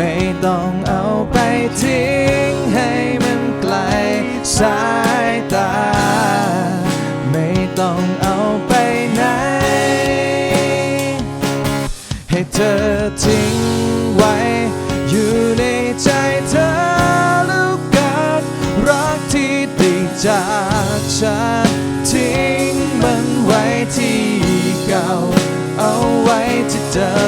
ไม่ต้องเอาไปทิ้งให้มันไกลสายตา ไม่ต้องเอาไปไหน ให้เธอทิ้งไว้ อยู่ในใจเธอล้วกันรักที่ได้จากฉันทิ้งมันไว้ที่เก่า เอาไว้ที่เดิม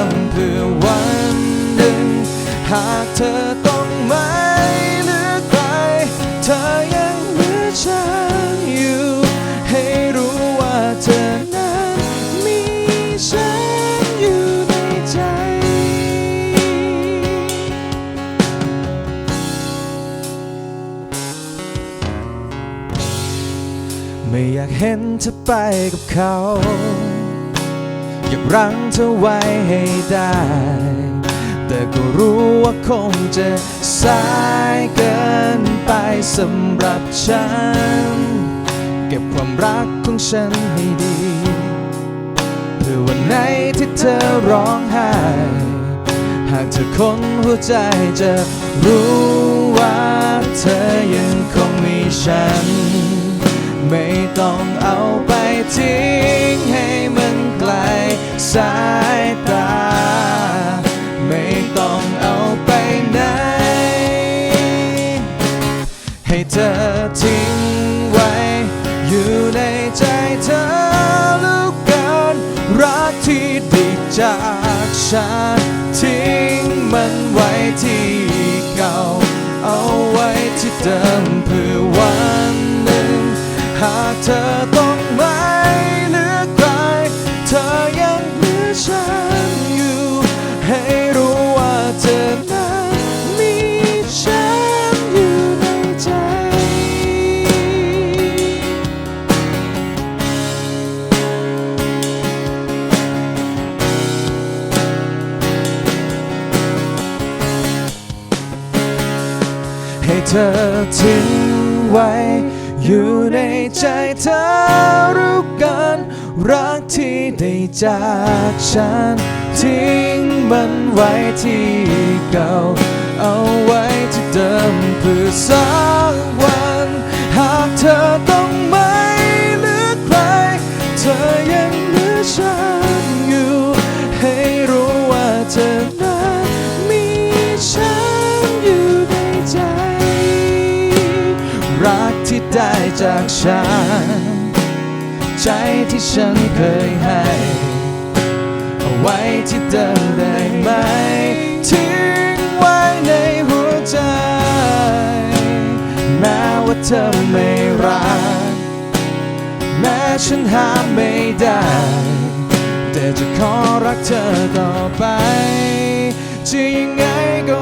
ไม่อยากเห็นเธอไปกับเขา อยากรั้งเธอไว้ให้ได้ แต่ก็รู้ว่าคงจะสายเกินไปสำหรับฉัน เก็บความรักของฉันให้ดีเพื่อวันไหนที่เธอร้องไห้ หากเธอคนหัวใจจะรู้ว่าเธอยังคงมีฉัน ไม่ต้องเอาไปทิ้งให้มันไกลสายตา เธอทิ้งไว้ อยู่ในใจเธอรู้กันรักที่ได้จากฉัน ทิ้งมันไว้ที่เก่า เอาไว้ที่เดิมเพื่อสักวัน หากเธอต้องไม่เหลือใคร เธอยังเหลือฉันอยู่ ให้รู้ว่าเธอ จากฉัน ใจที่ฉันเคยให้ เอาไว้ที่เดิมได้ไหม ทิ้งไว้ในหัวใจ แม้ว่าเธอไม่รัก แม้ฉันห้ามไม่ได้ แต่จะขอรักเธอต่อไป จะยังไงก็